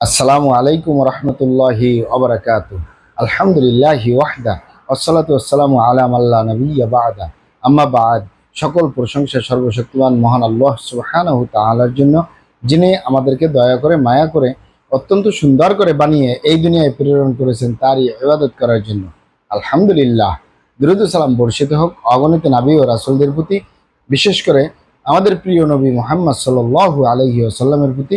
আসসালামু আলাইকুম রহমতুল্লাহি অবরাকাত আলহামদুলিল্লাহ ওয়াহদা আসসালাতু আসসালামু আলাম আল্লাহ নবিয়া বাদা। আম্মা বাদ, সকল প্রশংসা সর্বশক্তিমান মহান আল্লাহ সুবহানাহু তাআলার জন্য, যিনি আমাদেরকে দয়া করে, মায়া করে, অত্যন্ত সুন্দর করে বানিয়ে এই দুনিয়ায় প্রেরণ করেছেন তারই ইবাদত করার জন্য। আলহামদুলিল্লাহ। দুরুদ সালাম বর্ষিত হোক, অগণিত নাবী ও রাসূলদের প্রতি, বিশেষ করে আমাদের প্রিয় নবী মোহাম্মদ সাল্লাল্লাহু আলাইহি আসাল্লামের প্রতি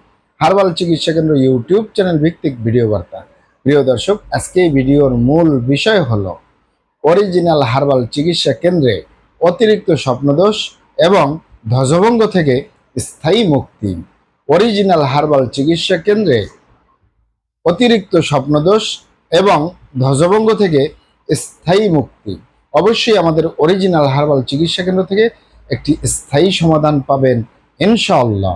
হার্বাল চিকিৎসা কেন্দ্র ইউটিউব চ্যানেল ভিত্তিক ভিডিও বার্তা। প্রিয় দর্শক, আজকে ভিডিওর মূল বিষয় হলো অরিজিনাল হার্বাল চিকিৎসা কেন্দ্রে অতিরিক্ত স্বপ্নদোষ এবং ধ্বজভঙ্গ থেকে স্থায়ী মুক্তি। অরিজিনাল হার্বাল চিকিৎসা কেন্দ্রে অতিরিক্ত স্বপ্নদোষ এবং ধ্বজভঙ্গ থেকে স্থায়ী মুক্তি। অবশ্যই আমাদের অরিজিনাল হার্বাল চিকিৎসা কেন্দ্র থেকে একটি স্থায়ী সমাধান পাবেন, ইনশাআল্লাহ।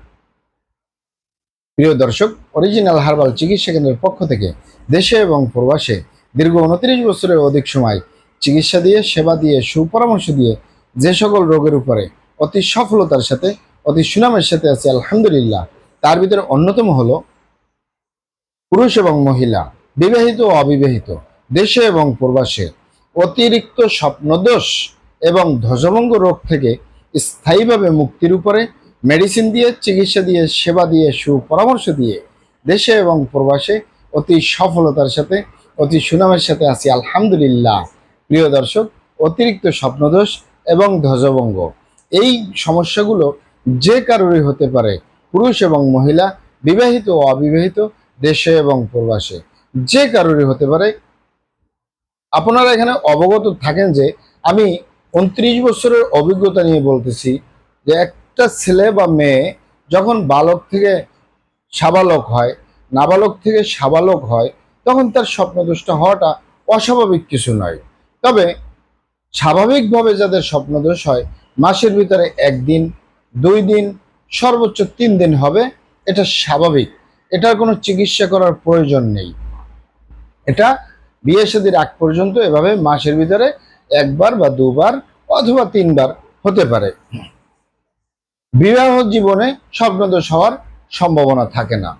প্রিয় দর্শক অরিজিনাল হার্বাল চিকিৎসা কেন্দ্রের পক্ষ থেকে দেশে এবং প্রবাসে দীর্ঘ উনত্রিশ বছরের অধিক সময় চিকিৎসা দিয়ে, সেবা দিয়ে, সুপরামর্শ দিয়ে যে সকল রোগের উপরে অতি সফলতার সাথে, অতি সুনামের সাথে আছে, আলহামদুলিল্লাহ। তার ভিতরে অন্যতম হলো পুরুষ এবং মহিলা, বিবাহিত ও অবিবাহিত, দেশে এবং প্রবাসে অতিরিক্ত স্বপ্নদোষ এবং ধ্বজভঙ্গ রোগ থেকে স্থায়ীভাবে মুক্তির উপরে মেডিসিন দিয়ে, চিকিৎসা দিয়ে, সেবা দিয়ে, সুপরামর্শ দিয়ে দেশে এবং প্রবাসে অতি সফলতার সাথে, অতি সুনামের সাথে আছি। আলহামদুলিল্লাহ। প্রিয় দর্শক, অতিরিক্ত স্বপ্নদোষ এবং ধ্বজভঙ্গ, এই সমস্যাগুলো যে কারোরই হতে পারে, পুরুষ এবং মহিলা, বিবাহিত ও অবিবাহিত, দেশে এবং প্রবাসে, যে কারোরই হতে পারে। আপনারা এখানে অবগত থাকেন যে, আমি উনত্রিশ বছরের অভিজ্ঞতা নিয়ে বলতেছি যে একটা ছেলে বা মেয়ে যখন বালক থেকে সাবালক হয়, নাবালক থেকে সাবালক হয়, তখন তার স্বপ্নদোষটা হওয়াটা অস্বাভাবিক কিছু নয়। তবে স্বাভাবিকভাবে যাদের স্বপ্নদোষ হয়, মাসের ভিতরে একদিন, দুই দিন, সর্বোচ্চ তিন দিন হবে, এটা স্বাভাবিক। এটার কোনো চিকিৎসা করার প্রয়োজন নেই। এটা বিয়ে শাদীর আগ পর্যন্ত এভাবে মাসের ভিতরে একবার বা দুবার অথবা তিনবার হতে পারে। বিবাহ জীবনে স্বপ্নদোষ হওয়ার সম্ভাবনা থাকে না।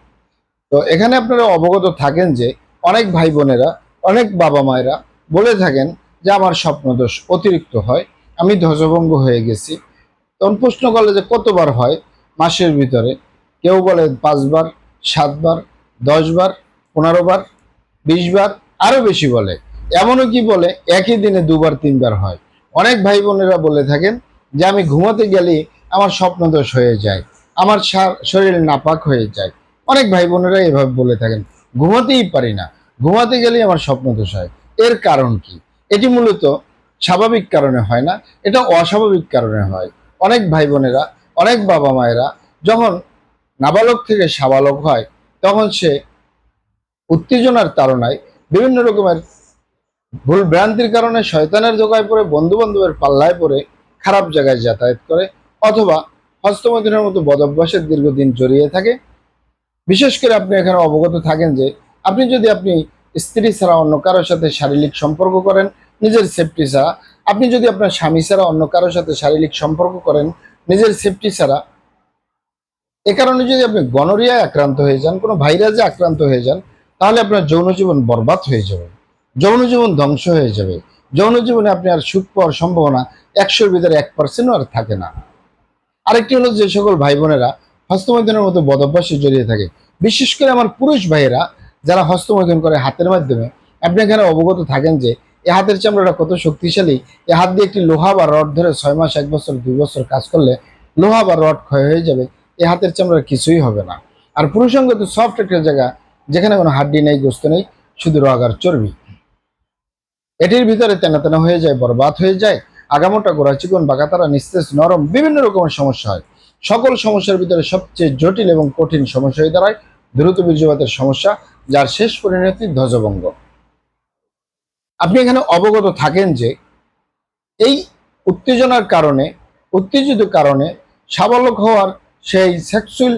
তো এখানে আপনারা অবগত থাকেন যে অনেক ভাই বোনেরা অনেক বাবা মায়েরা বলে থাকেন যে, আমার স্বপ্নদোষ অতিরিক্ত হয়, আমি ধ্বজভঙ্গ হয়ে গেছি। তখন প্রশ্ন করলে যে, কতবার হয়? মাসের ভিতরে কেউ বলে পাঁচবার, সাতবার, দশবার পনেরো বার বিশ বার আরও বেশি বলে। এমনও কি বলে, একই দিনে দুবার, তিনবার হয়। অনেক ভাই বোনেরা বলে থাকেন যে, আমি ঘুমাতে গেলে আমার স্বপ্নদোষ হয়ে যায়, আমার শরীর নাপাক হয়ে যায়। অনেক ভাই বোনেরা এভাবে বলে থাকেন, ঘুমাতেই পারি না, ঘুমাতে গেলেই আমার স্বপ্নদোষ হয়। এর কারণ কি? এটি মূলত স্বাভাবিক কারণে হয় না, এটা অস্বাভাবিক কারণে হয়। অনেক ভাই বোনেরা, অনেক বাবা মায়েরা যখন নাবালক থেকে সাবালক হয়, তখন সে উত্তেজনার তাড়নায় বিভিন্ন রকমের ভুল ভ্রান্তির কারণে শয়তানের দোকায় পড়ে বন্ধু বান্ধবের পাল্লায় পড়ে, খারাপ জায়গায় যাতায়াত করে অথবা হস্তমৈথুনের মতো বদভ্যাসের দীর্ঘদিন জড়িয়ে থাকে। বিশেষ করে আপনি এখানে অবগত থাকেন যে, আপনি যদি আপনি স্ত্রী ছাড়া অন্য কারোর সাথে শারীরিক সম্পর্ক করেন, নিজের সেফটি ছাড়া, আপনি যদি আপনার স্বামী ছাড়া অন্য কারোর সাথে শারীরিক সম্পর্ক করেন, নিজের সেফটি ছাড়া, এ কারণে যদি আপনি গনোরিয়ায় আক্রান্ত হয়ে যান, কোনো ভাইরাসে আক্রান্ত হয়ে যান, তাহলে আপনার যৌন জীবন বরবাদ হয়ে যাবে। যৌন জীবন ধ্বংস হয়ে যাবে। যৌন জীবনে আপনি আর সুখ পাওয়ার সম্ভাবনা একশোর ভিতরে এক পার্সেন্টও আর থাকে না। আরেকটি হলো যে সকল ভাই বোনেরা হস্তমৈথুনের মতো বদভ্যাসে জড়িয়ে থাকে। বিশেষ করে আমার পুরুষ ভাইয়েরা যারা হস্তমৈথুন করে হাতের মাধ্যমে, আপনি এখানে অবগত থাকেন যে এ হাতের চামড়াটা কত শক্তিশালী। এ হাত দিয়ে একটি লোহা বা রড ধরে ছয় মাস, এক বছর, দুই বছর কাজ করলে লোহা বা রড ক্ষয় হয়ে যাবে, এ হাতের চামড়ার কিছুই হবে না। আর পুরুষাঙ্গ তো সফট একটা জায়গা, যেখানে কোনো হাড্ডি নেই, গোস্ত নেই, শুধু রগার চর্বি। এটির ভিতরে তেনা তেনা হয়ে যায়, বরবাদ হয়ে যায় আগামোটা গোড়া চিকন বাঁকাতারা নিস্তেজ, নরম, বিভিন্ন রকমের সমস্যা হয়। সকল সমস্যার ভিতরে সবচেয়ে জটিল এবং কঠিন সমস্যা হয়ে দাঁড়ায় দ্রুত বীর্যপাতের সমস্যা, যার শেষ পরিণতি ধ্বজভঙ্গ। আপনি এখানে অবগত থাকেন যে এই উত্তেজনার কারণে, উত্তেজিত কারণে সাবলক হওয়ার সেই সেক্সুয়াল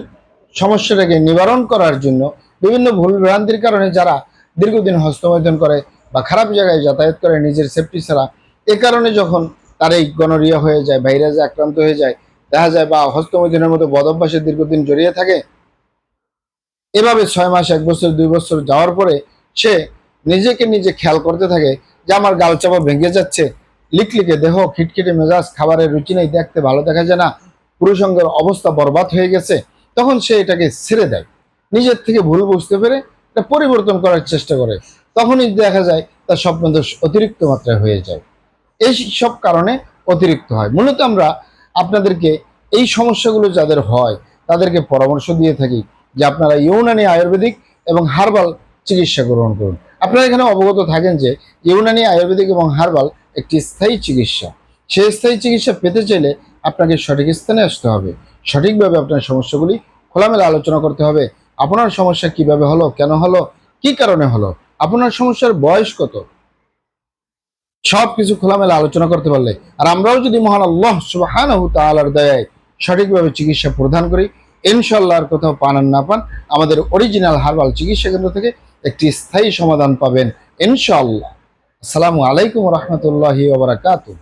সমস্যাটাকে নিবারণ করার জন্য বিভিন্ন ভুল ভ্রান্তির কারণে যারা দীর্ঘদিন হস্তমৈথুন করে বা খারাপ জায়গায় যাতায়াত করে নিজের সেফটি ছাড়া, এ কারণে যখন তার এই গনোরিয়া হয়ে যায়, ভাইরাসে আক্রান্ত হয়ে যায়, দেখা যায় বা হস্তমৈথুনের মতো বদভ্যাসে দীর্ঘদিন জড়িয়ে থাকে। এভাবে ছয় মাস, এক বছর, দুই বছর যাওয়ার পরে সে নিজেকে নিজে খেয়াল করতে থাকে যে আমার গাল চাপা ভেঙে যাচ্ছে। লিকলিকে দেহ, খিটখিটে মেজাজ, খাবারের রুচি নেই, দেখতে ভালো দেখা যায় না, পুরুষঙ্গের অবস্থা বরবাদ হয়ে গেছে। তখন সে এটাকে ছেড়ে দেয়। নিজের থেকে ভুল বুঝতে পেরে এটা পরিবর্তন করার চেষ্টা করে। তখনই দেখা যায় তার স্বপ্নদোষ অতিরিক্ত মাত্রায় হয়ে যায়। এই সব কারণে অতিরিক্ত হয়। মূলত আমরা আপনাদেরকে এই সমস্যাগুলো যাদের হয়, তাদেরকে পরামর্শ দিয়ে থাকি যে আপনারা ইউনানি আয়ুর্বেদিক এবং হার্বাল চিকিৎসা গ্রহণ করুন। আপনারা এখানে অবগত থাকেন যে ইউনানি আয়ুর্বেদিক এবং হার্বাল একটি স্থায়ী চিকিৎসা। সেই স্থায়ী চিকিৎসা পেতে চাইলে আপনাকে সঠিক স্থানে আসতে হবে। সঠিকভাবে আপনার সমস্যাগুলি খোলামেলা আলোচনা করতে হবে। আপনার সমস্যা কীভাবে হলো, কেন হলো, কি কারণে হলো, আপনার সমস্যার বয়স কত সব কিছু খোলামেলা আলোচনা করতে পারলে। আর আমরাও যদি মহান আল্লাহ সুবাহান তালার দয়ায় সঠিকভাবে চিকিৎসা প্রদান করি ইনশাল্লাহর কোথাও পান আর না পান, আমাদের অরিজিনাল হার্বাল চিকিৎসা কেন্দ্র থেকে একটি স্থায়ী সমাধান পাবেন ইনশাল্লাহ আসসালামু আলাইকুম রহমতুল্লাহি ওবরাকাতুহ